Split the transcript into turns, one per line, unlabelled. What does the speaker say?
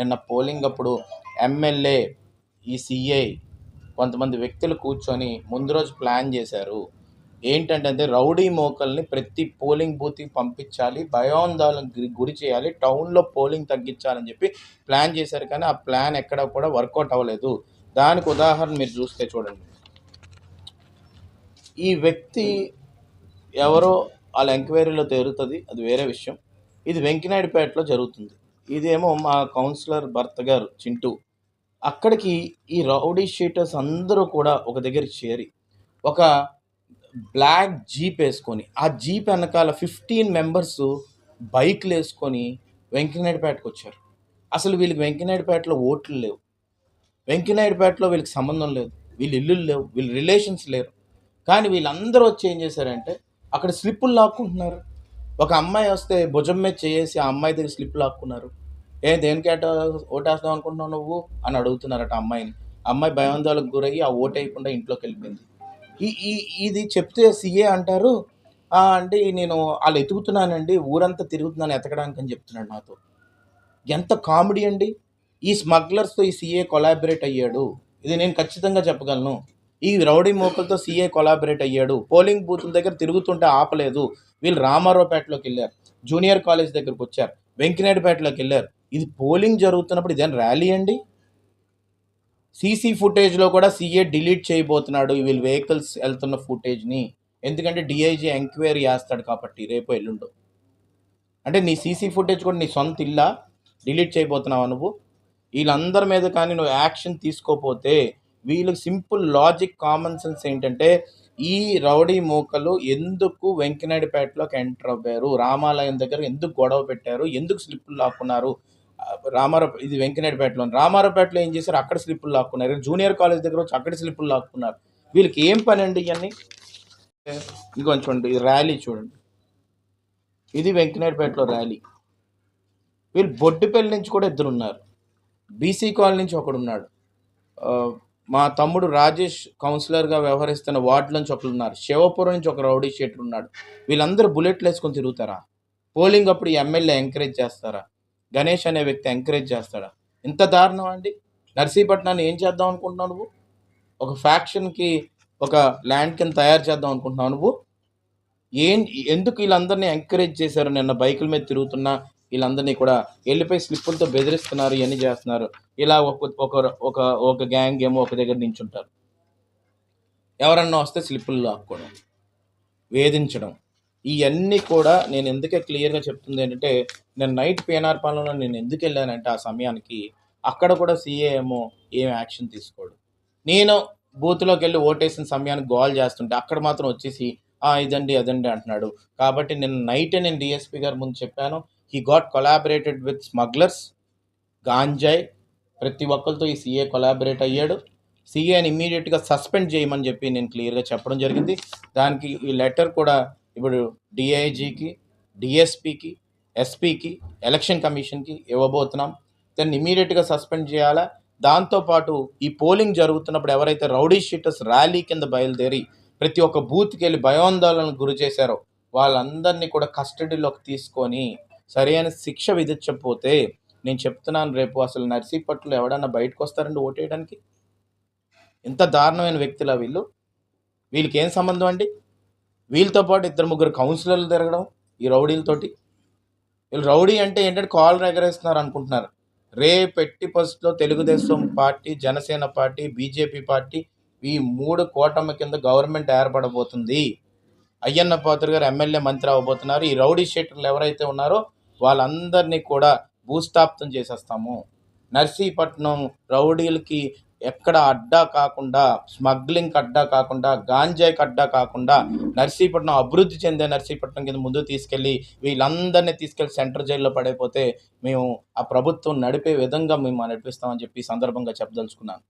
నిన్న పోలింగ్ అప్పుడు ఎమ్మెల్యే ఈ సిఐ కొంతమంది వ్యక్తులు కూర్చొని ముందు రోజు ప్లాన్ చేశారు. ఏంటంటే రౌడీ మోకల్ని ప్రతి పోలింగ్ బూత్కి పంపించాలి భయాందోళన గురి చేయాలి టౌన్లో పోలింగ్ తగ్గించాలని చెప్పి ప్లాన్ చేశారు కానీ ఆ ప్లాన్ ఎక్కడ కూడా వర్కౌట్ అవ్వలేదు. దానికి ఉదాహరణ మీరు చూస్తే చూడండి. ఈ వ్యక్తి ఎవరో వాళ్ళ ఎంక్వైరీలో తేరుతుంది అది వేరే విషయం. ఇది వెంకినాయుడుపేటలో జరుగుతుంది. ఇదేమో మా కౌన్సిలర్ భర్త గారు చింటూ. అక్కడికి ఈ రౌడీ షీటర్స్ అందరూ కూడా ఒక దగ్గర చేరి ఒక బ్లాక్ జీప్ వేసుకొని ఆ జీప్ వెనకాల ఫిఫ్టీన్ మెంబర్స్ బైక్లు వేసుకొని వెంకనాయుడుపేటకు వచ్చారు. అసలు వీళ్ళకి వెంకనాయుడుపేటలో ఓట్లు లేవు. వెంకనాయుడుపేటలో వీళ్ళకి సంబంధం లేదు. వీళ్ళు ఇల్లులు లేవు. వీళ్ళు రిలేషన్స్ లేరు. కానీ వీళ్ళందరూ వచ్చి ఏం చేశారంటే అక్కడ స్లిప్పులు లాక్కుంటున్నారు. ఒక అమ్మాయి వస్తే భుజం మీద చేసి ఆ అమ్మాయి దగ్గర స్లిప్ లాక్కున్నారు. ఏ దేనికేట ఓటేస్తావు అనుకుంటున్నావు నువ్వు? అని అడుగుతున్నారట అమ్మాయిని. అమ్మాయి భయాందోళనకు గురయ్యి ఆ ఓటు ఇంట్లోకి వెళ్ళిపోయింది. ఈ ఈ ఇది చెప్తే సీఏ అంటారు అంటే నేను వాళ్ళు ఎతుకుతున్నానండి ఊరంతా తిరుగుతున్నాను ఎతకడానికి అని చెప్తున్నాడు నాతో. ఎంత కామెడీ అండి. ఈ స్మగ్లర్స్తో ఈ సీఏ కొలాబరేట్ అయ్యాడు. ఇది నేను ఖచ్చితంగా చెప్పగలను. ఈ రౌడీ మోకలతో సీఏ కొలాబరేట్ అయ్యాడు. పోలింగ్ బూత్ల దగ్గర తిరుగుతుంటే ఆపలేదు. వీళ్ళు రామారావుపేటలోకి వెళ్ళారు. జూనియర్ కాలేజ్ దగ్గరకు వచ్చారు. వెంకినాయుడుపేటలోకి వెళ్ళారు. ఇది పోలింగ్ జరుగుతున్నప్పుడు ఇదేం ర్యాలీ అండి? సీసీ ఫుటేజ్లో కూడా సీఏ డిలీట్ చేయబోతున్నాడు. వీళ్ళు వెహికల్స్ వెళ్తున్న ఫుటేజ్ని. ఎందుకంటే డిఐజీ ఎంక్వైరీ చేస్తాడు కాబట్టి రేపు ఎల్లుండు. అంటే నీ సీసీ ఫుటేజ్ కూడా నీ సొంత ఇల్లా? డిలీట్ చేయబోతున్నావా నువ్వు? వీళ్ళందరి మీద కానీ నువ్వు యాక్షన్ తీసుకోపోతే వీళ్ళకి సింపుల్ లాజిక్ కామన్ సెన్స్ ఏంటంటే ఈ రౌడీ మూకలు ఎందుకు వెంకనాయుడుపేటలోకి ఎంటర్ అవ్వారు? రామాలయం దగ్గర ఎందుకు గొడవ పెట్టారు? ఎందుకు స్లిప్పులు లాక్కున్నారు? రామారా ఇది వెంకనాయుడుపేటలో రామారావుపేటలో ఏం చేశారు? అక్కడ స్లిప్పులు లాక్కున్నారు. జూనియర్ కాలేజ్ దగ్గర వచ్చి అక్కడ స్లిప్పులు లాక్కున్నారు. వీళ్ళకి ఏం పని అండి ఇవన్నీ? ఇంకొంచెం చూడండి ఇది ర్యాలీ చూడండి. ఇది వెంకనాయుడుపేటలో ర్యాలీ. వీళ్ళు బొడ్డుపల్లి నుంచి కూడా ఇద్దరు ఉన్నారు. బీసీ కాలనీ నుంచి ఒకడు ఉన్నాడు. మా తమ్ముడు రాజేష్ కౌన్సిలర్గా వ్యవహరిస్తున్న వార్డు నుంచి ఒకరు ఉన్నారు. శివపురం నుంచి ఒక రౌడీ షేటర్ ఉన్నాడు. వీళ్ళందరూ బుల్లెట్లు వేసుకొని తిరుగుతారా? పోలింగ్ అప్పుడు ఎమ్మెల్యే ఎంకరేజ్ చేస్తారా? గణేష్ అనే వ్యక్తి ఎంకరేజ్ చేస్తాడా? ఇంత దారుణం అండి. నర్సీపట్నాన్ని ఏం చేద్దాం అనుకుంటున్నావు నువ్వు? ఒక ఫ్యాక్షన్కి ఒక ల్యాండ్ కింద తయారు చేద్దాం అనుకుంటున్నావు నువ్వు? ఏం ఎందుకు వీళ్ళందరినీ ఎంకరేజ్ చేశారు? నిన్న బైకుల మీద తిరుగుతున్నా వీళ్ళందరినీ కూడా వెళ్ళిపోయి స్లిప్పులతో బెదిరిస్తున్నారు ఇవన్నీ చేస్తున్నారు. ఇలా ఒక ఒక ఒక ఒక గ్యాంగ్ ఏమో ఒక దగ్గర నించుంటారు. ఎవరన్నా వస్తే స్లిప్పులు లాక్కోవడం వేధించడం ఇవన్నీ కూడా నేను ఎందుకే క్లియర్గా చెప్తుంది ఏంటంటే నేను నైట్ పిఎన్ఆర్ పాలనలో నేను ఎందుకు వెళ్ళానంటే ఆ సమయానికి అక్కడ కూడా సీఏ ఏమో ఏం యాక్షన్ తీసుకోడు. నేను బూత్లోకి వెళ్ళి ఓటేసిన సమయానికి గోల్ చేస్తుంటే అక్కడ మాత్రం వచ్చేసి "ఆ, ఇదండి అదండి అంటున్నాడు. కాబట్టి నేను నైటే నేను డిఎస్పీ గారి ముందు చెప్పాను. He got collaborated with smugglers ganja ప్రతి ఒక్కరితో ఈ సీఏ కొలాబరేట్ అయ్యాడు. సీఏని ఇమ్మీడియట్గా సస్పెండ్ చేయమని చెప్పి నేను క్లియర్గా చెప్పడం జరిగింది. దానికి ఈ లెటర్ కూడా ఇప్పుడు డిఐజీకి డిఎస్పికి ఎస్పీకి ఎలక్షన్ కమిషన్కి ఇవ్వబోతున్నాం. దాన్ని ఇమీడియట్గా సస్పెండ్ చేయాలా? దాంతోపాటు ఈ పోలింగ్ జరుగుతున్నప్పుడు ఎవరైతే రౌడీ షీటర్స్ ర్యాలీ కింద బయలుదేరి ప్రతి ఒక్క బూత్కి వెళ్ళి భయోందోళనకు గురి చేశారో వాళ్ళందరినీ కూడా కస్టడీలోకి తీసుకొని సరైన శిక్ష విధించకపోతే నేను చెప్తున్నాను రేపు అసలు నర్సీపట్లు ఎవడన్నా బయటకు వస్తారండి ఓటేయడానికి ఇంత దారుణమైన వ్యక్తుల వీళ్ళు? వీళ్ళకి ఏం సంబంధం అండి? వీళ్ళతో పాటు ఇద్దరు ముగ్గురు కౌన్సిలర్లు తిరగడం ఈ రౌడీలతోటి. వీళ్ళు రౌడీ అంటే ఏంటంటే కాల్ ఎగరేస్తున్నారు అనుకుంటున్నారు. రే పెట్టి పరిస్థితుల్లో Telugu Desam party Janasena party BJP party ఈ మూడు కూటమి కింద గవర్నమెంట్ ఏర్పడబోతుంది. అయ్యన్న పాత్ర గారు ఎమ్మెల్యే మంత్రి అవ్వబోతున్నారు ఈ రౌడీ షీటర్లు ఎవరైతే ఉన్నారో వాళ్ళందరినీ కూడా భూస్థాపితం చేసేస్తాము. నర్సీపట్నం రౌడీలకి ఎక్కడ అడ్డా కాకుండా స్మగ్లింగ్కి అడ్డా కాకుండా గాంజాయికి అడ్డా కాకుండా నర్సీపట్నం అభివృద్ధి చెందే నర్సీపట్నం కింద ముందు తీసుకెళ్ళి వీళ్ళందరినీ తీసుకెళ్ళి సెంట్రల్ జైల్లో పడైపోతే మేము ఆ ప్రభుత్వం నడిపే విధంగా మేము నడిపిస్తామని చెప్పి సందర్భంగా చెప్పదలుచుకున్నాను.